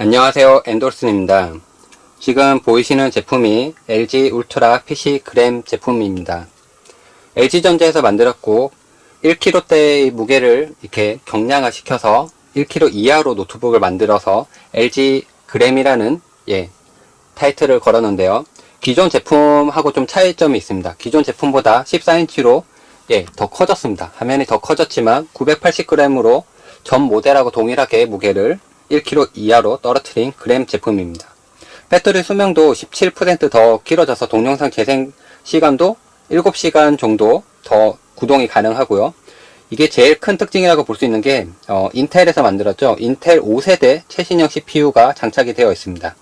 안녕하세요 엔돌슨입니다. 지금 보이시는 제품이 LG 울트라 PC 그램 제품입니다. LG전자에서 만들었고 1kg대의 무게를 이렇게 경량화 시켜서 1kg 이하로 노트북을 만들어서 LG 그램이라는 예 타이틀을 걸었는데요. 기존 제품하고 좀 차이점이 있습니다. 기존 제품보다 14인치로 예, 더 커졌습니다. 화면이 더 커졌지만 980g으로 전 모델하고 동일하게 무게를 1kg 이하로 떨어뜨린 그램 제품입니다. 배터리 수명도 17%더 길어져서 동영상 재생 시간도 7시간 정도 더 구동이 가능하고요. 이게 제일 큰 특징이라고 볼 수 있는 게 어, 인텔에서 만들었죠. 인텔 5세대 최신형 CPU가 장착이 되어 있습니다.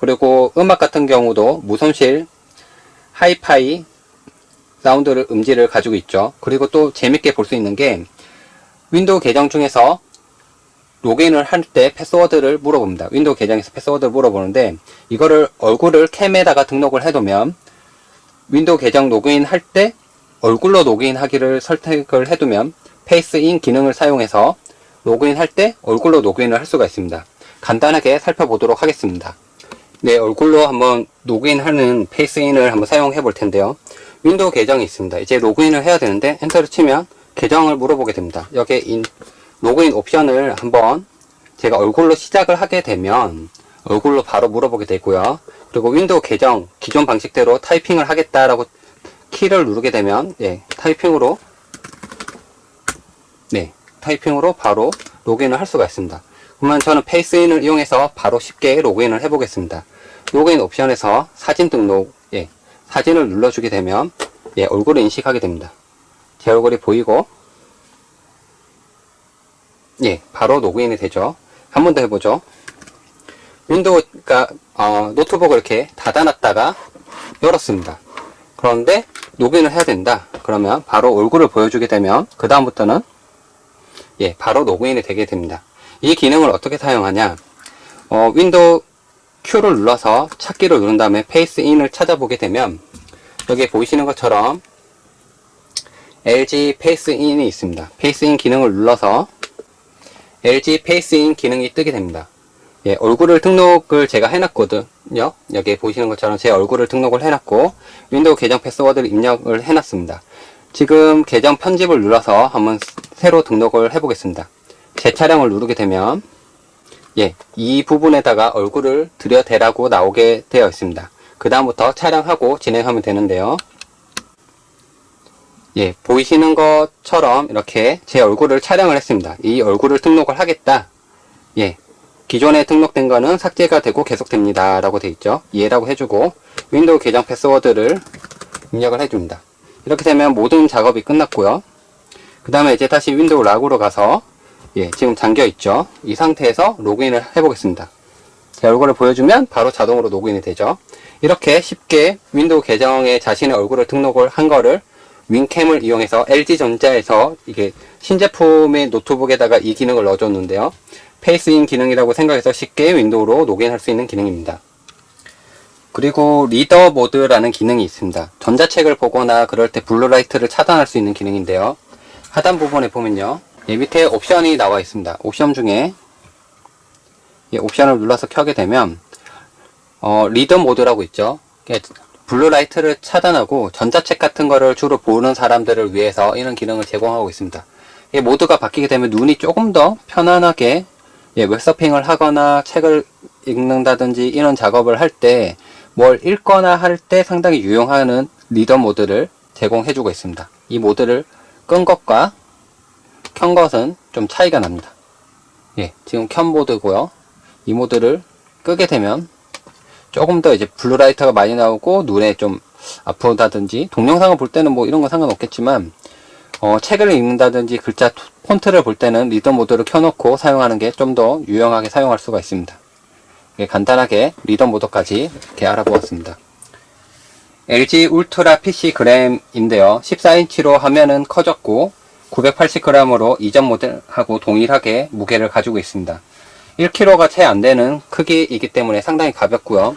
그리고 음악 같은 경우도 무손실 하이파이 사운드를 음질을 가지고 있죠. 그리고 또 재밌게 볼 수 있는 게 윈도우 계정 중에서 로그인을 할 때 패스워드를 물어봅니다. 윈도우 계정에서 패스워드를 물어보는데 이거를 얼굴을 캠에다가 등록을 해두면 윈도우 계정 로그인 할 때 얼굴로 로그인 하기를 선택을 해두면 페이스인 기능을 사용해서 로그인 할 때 얼굴로 로그인을 할 수가 있습니다. 간단하게 살펴보도록 하겠습니다. 네, 얼굴로 한번 로그인하는 페이스인을 한번 사용해 볼 텐데요. 윈도우 계정이 있습니다. 이제 로그인을 해야 되는데 엔터를 치면 계정을 물어보게 됩니다. 여기에 인, 로그인 옵션을 한번 제가 얼굴로 시작을 하게 되면 얼굴로 바로 물어보게 되고요. 그리고 윈도우 계정 기존 방식대로 타이핑을 하겠다라고 키를 누르게 되면 예, 타이핑으로 네, 타이핑으로 바로 로그인을 할 수가 있습니다. 그러면 저는 페이스인을 이용해서 바로 쉽게 로그인을 해보겠습니다. 로그인 옵션에서 사진 등록, 예, 사진을 눌러주게 되면 예, 얼굴을 인식하게 됩니다. 제 얼굴이 보이고 예, 바로 로그인이 되죠. 한 번 더 해보죠. 윈도우가 어, 노트북을 이렇게 닫아놨다가 열었습니다. 그런데 로그인을 해야 된다. 그러면 바로 얼굴을 보여주게 되면 그 다음부터는 예, 바로 로그인이 되게 됩니다. 이 기능을 어떻게 사용하냐? 어, 윈도우 Q를 눌러서 찾기를 누른 다음에 페이스 인을 찾아보게 되면 여기 보이시는 것처럼 LG 페이스 인이 있습니다. 페이스 인 기능을 눌러서 LG 페이스 인 기능이 뜨게 됩니다. 예, 얼굴을 등록을 제가 해놨거든요. 여기 보시는 것처럼 제 얼굴을 등록을 해놨고 윈도우 계정 패스워드를 입력을 해놨습니다. 지금 계정 편집을 눌러서 한번 새로 등록을 해보겠습니다. 제 차량을 누르게 되면 예, 이 부분에다가 얼굴을 들여대라고 나오게 되어 있습니다. 그 다음부터 촬영하고 진행하면 되는데요. 예, 보이시는 것처럼 이렇게 제 얼굴을 촬영을 했습니다. 이 얼굴을 등록을 하겠다. 예, 기존에 등록된 거는 삭제가 되고 계속됩니다. 라고 되어 있죠. 이해라고 해주고 윈도우 계정 패스워드를 입력을 해줍니다. 이렇게 되면 모든 작업이 끝났고요. 그 다음에 이제 다시 윈도우 락으로 가서 예, 지금 잠겨 있죠. 이 상태에서 로그인을 해보겠습니다. 제 얼굴을 보여주면 바로 자동으로 로그인이 되죠. 이렇게 쉽게 윈도우 계정에 자신의 얼굴을 등록을 한 거를 윈캠을 이용해서 LG전자에서 이게 신제품의 노트북에다가 이 기능을 넣어줬는데요. 페이스인 기능이라고 생각해서 쉽게 윈도우로 로그인할 수 있는 기능입니다. 그리고 리더 모드라는 기능이 있습니다. 전자책을 보거나 그럴 때 블루라이트를 차단할 수 있는 기능인데요. 하단 부분에 보면요. 예, 밑에 옵션이 나와 있습니다. 옵션 중에 예, 옵션을 눌러서 켜게 되면 어, 리더 모드라고 있죠. 예, 블루라이트를 차단하고 전자책 같은 거를 주로 보는 사람들을 위해서 이런 기능을 제공하고 있습니다. 이 모드가 바뀌게 되면 눈이 조금 더 편안하게 예, 웹서핑을 하거나 책을 읽는다든지 이런 작업을 할 때 뭘 읽거나 할 때 상당히 유용하는 리더 모드를 제공해주고 있습니다. 이 모드를 끈 것과 켠 것은 좀 차이가 납니다. 예, 지금 켠 모드고요. 이 모드를 끄게 되면 조금 더 이제 블루라이트가 많이 나오고 눈에 좀 아프다든지 동영상을 볼 때는 뭐 이런 건 상관없겠지만 어, 책을 읽는다든지 글자 폰트를 볼 때는 리더 모드를 켜놓고 사용하는 게 좀 더 유용하게 사용할 수가 있습니다. 예, 간단하게 리더 모드까지 이렇게 알아보았습니다. LG 울트라 PC 그램인데요. 14인치로 화면은 커졌고 980g으로 이전 모델하고 동일하게 무게를 가지고 있습니다. 1kg가 채 안 되는 크기이기 때문에 상당히 가볍고요.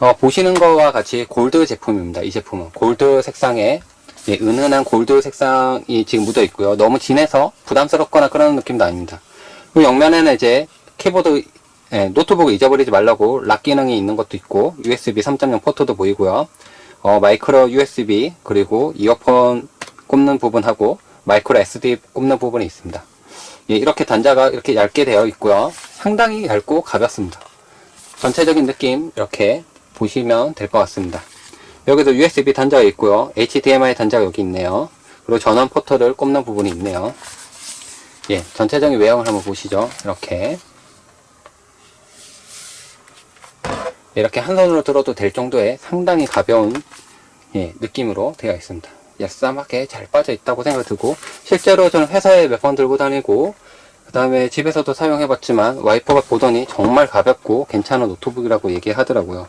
어, 보시는 것과 같이 골드 제품입니다. 이 제품은 골드 색상에 예, 은은한 골드 색상이 지금 묻어 있고요. 너무 진해서 부담스럽거나 그런 느낌도 아닙니다. 그리고 옆면에는 이제 키보드 예, 노트북을 잊어버리지 말라고 락 기능이 있는 것도 있고 USB 3.0 포트도 보이고요. 어, 마이크로 USB 그리고 이어폰 꼽는 부분하고 마이크로 SD 꼽는 부분이 있습니다. 예, 이렇게 단자가 이렇게 얇게 되어 있고요. 상당히 얇고 가볍습니다. 전체적인 느낌 이렇게 보시면 될 것 같습니다. 여기도 USB 단자가 있고요. HDMI 단자가 여기 있네요. 그리고 전원 포트를 꼽는 부분이 있네요. 예, 전체적인 외형을 한번 보시죠. 이렇게. 이렇게 한 손으로 들어도 될 정도의 상당히 가벼운 예, 느낌으로 되어 있습니다. 얄쌈하게 잘 빠져 있다고 생각 들고 실제로 저는 회사에 몇 번 들고 다니고 그 다음에 집에서도 사용해 봤지만 와이퍼가 보더니 정말 가볍고 괜찮은 노트북이라고 얘기하더라고요.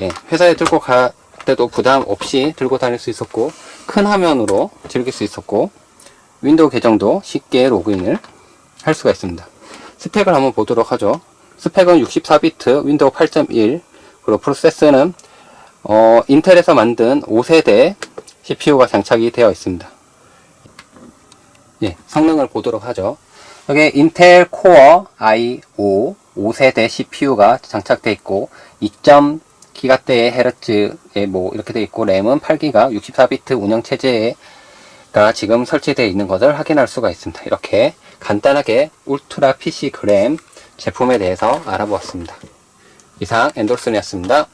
예, 회사에 들고 갈 때도 부담 없이 들고 다닐 수 있었고 큰 화면으로 즐길 수 있었고 윈도우 계정도 쉽게 로그인을 할 수가 있습니다. 스펙을 한번 보도록 하죠. 스펙은 64비트 윈도우 8.1 그리고 프로세스는 어, 인텔에서 만든 5세대 CPU가 장착이 되어 있습니다. 예, 성능을 보도록 하죠. 여기 인텔 코어 i5 5세대 CPU가 장착되어 있고 2.기가대의 헤르츠에 뭐 이렇게 되어 있고 램은 8기가 64비트 운영 체제가 지금 설치되어 있는 것을 확인할 수가 있습니다. 이렇게 간단하게 울트라 PC 그램 제품에 대해서 알아보았습니다. 이상 엔돌슨이었습니다.